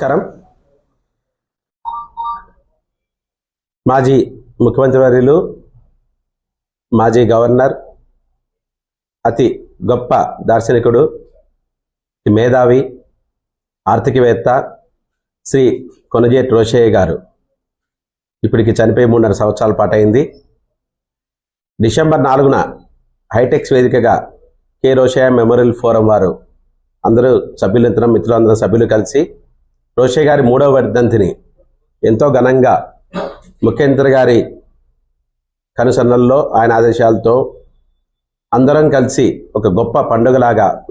నమస్కారం. మాజీ ముఖ్యమంత్రి వర్యులు మాజీ గవర్నర్ అతి గొప్ప దార్శనికుడు మేధావి ఆర్థికవేత్త శ్రీ కొనజేటి రోషయ్య గారు. ఇప్పటికి చనిపోయి మూడున్నర సంవత్సరాల పాటైంది. డిసెంబర్ నాలుగున హైటెక్స్ వేదికగా కె. రోషయ్య మెమోరియల్ ఫోరం వారు అందరూ సభ్యులంతరం మిత్రులందరూ సభ్యులు కలిసి రోషయ్య గారి మూడవ వర్ధంతిని ఎంతో ఘనంగా ముఖ్యమంత్రి గారి కనుసన్నల్లో ఆయన ఆదేశాలతో అందరం కలిసి ఒక గొప్ప పండుగలాగా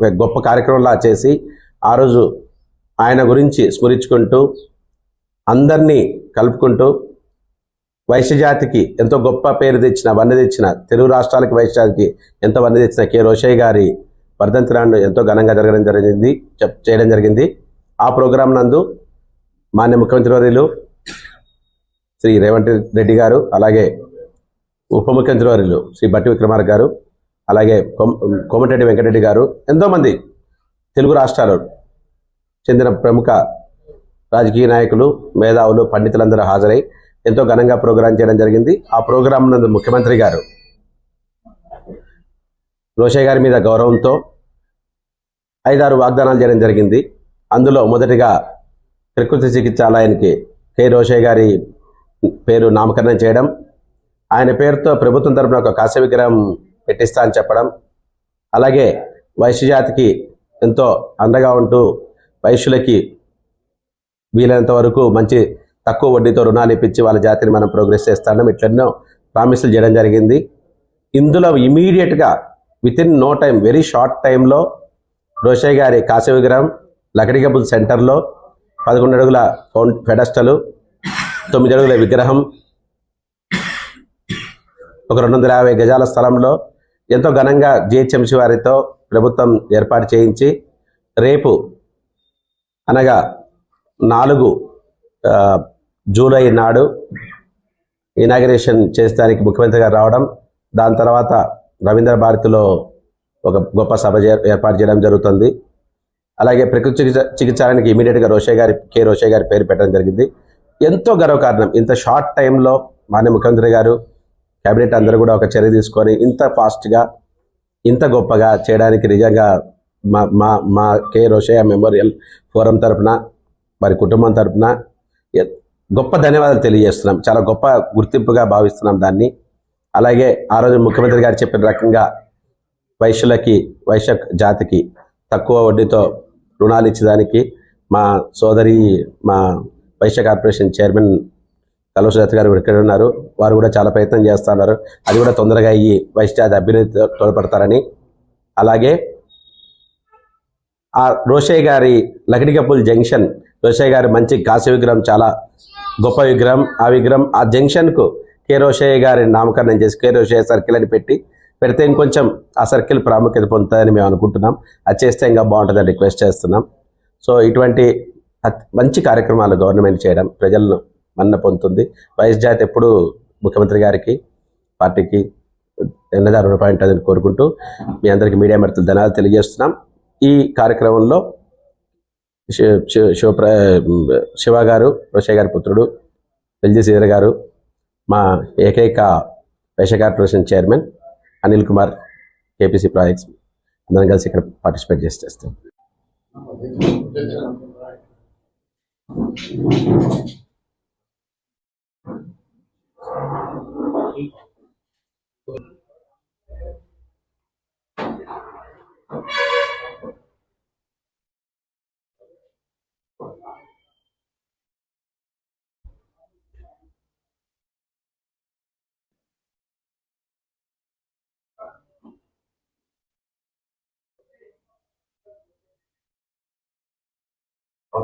ఒక గొప్ప కార్యక్రమంలా చేసి ఆ రోజు ఆయన గురించి స్మరించుకుంటూ అందరినీ కలుపుకుంటూ వైశ్యజాతికి ఎంతో గొప్ప పేరు తెచ్చిన వన్నె తెచ్చిన తెలుగు రాష్ట్రాలకు వైశ్యజాతికి ఎంతో వన్నె తెచ్చిన కె. రోషయ్య గారి వర్ధంతి నాడు ఎంతో ఘనంగా జరగడం జరిగింది చెప్- చేయడం జరిగింది. ఆ ప్రోగ్రాం నందు మాన్య ముఖ్యమంత్రి వర్యులు శ్రీ రేవంత్ రెడ్డి గారు అలాగే ఉప ముఖ్యమంత్రి వర్యులు శ్రీ బట్టి విక్రమార్ గారు అలాగే కొమ్- కోమటిరెడ్డి వెంకటరెడ్డి గారు ఎంతోమంది తెలుగు రాష్ట్రాలు చెందిన ప్రముఖ రాజకీయ నాయకులు మేధావులు పండితులందరూ హాజరై ఎంతో ఘనంగా ప్రోగ్రాం చేయడం జరిగింది. ఆ ప్రోగ్రాం నందు ముఖ్యమంత్రి గారు రోషయ్య గారి మీద గౌరవంతో ఐదారు వాగ్దానాలు చేయడం జరిగింది. అందులో మొదటిగా ప్రకృతి చికిత్సాలయానికి కె. రోషయ్య గారి పేరు నామకరణం చేయడం ఆయన పేరుతో ప్రభుత్వం తరపున ఒక కాశీ విగ్రహం పెట్టిస్తా అని చెప్పడం అలాగే వైశ్య జాతికి ఎంతో అండగా ఉంటూ వైశ్యులకి వీలైనంత వరకు మంచి తక్కువ వడ్డీతో రుణాలు ఇప్పించి వాళ్ళ జాతిని మనం ప్రోగ్రెస్ చేస్తాం ఇట్లెన్నో ప్రామిసులు చేయడం జరిగింది. ఇందులో ఇమీడియట్గా with in no time very short టైంలో రోషయ్య గారి కాశీ విగ్రహం లకడిగబుల్ సెంటర్లో పదకొండు అడుగుల ఫౌన్ ఫెడస్టలు తొమ్మిది అడుగుల విగ్రహం ఒక రెండు వందల యాభై గజాల స్థలంలో ఎంతో ఘనంగా జిహెచ్ఎంసీ వారితో ప్రభుత్వం ఏర్పాటు చేయించి రేపు అనగా నాలుగు జూలై నాడు ఇనాగరేషన్ చేసడానికి ముఖ్యమంత్రి గారు రావడం దాని తర్వాత రవీంద్ర భారతిలో ఒక గొప్ప సభ ఏర్పాటు చేయడం జరుగుతుంది. అలాగే ప్రకృతి చికిత్స చికిత్సాలయానికి ఇమీడియట్గా రోషయ్య గారి కె రోషయ్య గారి పేరు పెట్టడం జరిగింది. ఎంతో గర్వకారణం ఇంత షార్ట్ టైంలో మాన్య ముఖ్యమంత్రి గారు కేబినెట్ అందరూ కూడా ఒక చర్య తీసుకొని ఇంత ఫాస్ట్గా ఇంత గొప్పగా చేయడానికి నిజంగా మా మా మా కె రోషయ్య మెమోరియల్ ఫోరం తరపున వారి కుటుంబం తరఫున గొప్ప ధన్యవాదాలు తెలియజేస్తున్నాం. చాలా గొప్ప గుర్తింపుగా భావిస్తున్నాం దాన్ని. అలాగే ఆ రోజు ముఖ్యమంత్రి గారు చెప్పిన రకంగా వైశ్యులకి వైశ్య జాతికి తక్కువ వడ్డీతో రుణాలు ఇచ్చేదానికి మా సోదరి మా వైశ్య కార్పొరేషన్ చైర్మన్ కలవసుదత్ గారు ఇక్కడ ఉన్నారు. వారు కూడా చాలా ప్రయత్నం చేస్తున్నారు అది కూడా తొందరగా అయ్యి వైశ్య జాతి తోడ్పడతారని. అలాగే ఆ రోషయ్య గారి లకడికపుల్ జంక్షన్ రోషయ్య గారి మంచి కాశీ విగ్రహం చాలా గొప్ప విగ్రహం. ఆ విగ్రహం ఆ జంక్షన్కు కే. రోషయ్య గారి నామకరణం చేసి కే. రోషయ్య సర్కిల్ అని పెట్టి పెడితే ఇంకొంచెం ఆ సర్కిల్ ప్రాముఖ్యత పొందుతుందని మేము అనుకుంటున్నాం. అది చేస్తే ఇంకా బాగుంటుందని రిక్వెస్ట్ చేస్తున్నాం. సో ఇటువంటి మంచి కార్యక్రమాలు గవర్నమెంట్ చేయడం ప్రజలను మన్న పొందుతుంది. వైఎస్ జాతి ఎప్పుడు ముఖ్యమంత్రి గారికి పార్టీకి ఎన్నదా రుణపడి ఉంటుందని కోరుకుంటూ మీ అందరికీ మీడియా మిత్రులు ధనాలు తెలియజేస్తున్నాం. ఈ కార్యక్రమంలో శివ- శివ- శివ గారు రోషయ్య గారి పుత్రుడు ఎల్జీ శ్రీధర్ గారు మా ఏకైక Vysya corporation chairman Anil Kumar KPC projects అందరం కలిసి ఇక్కడ పార్టిసిపేట్ చేసి చేస్తాం.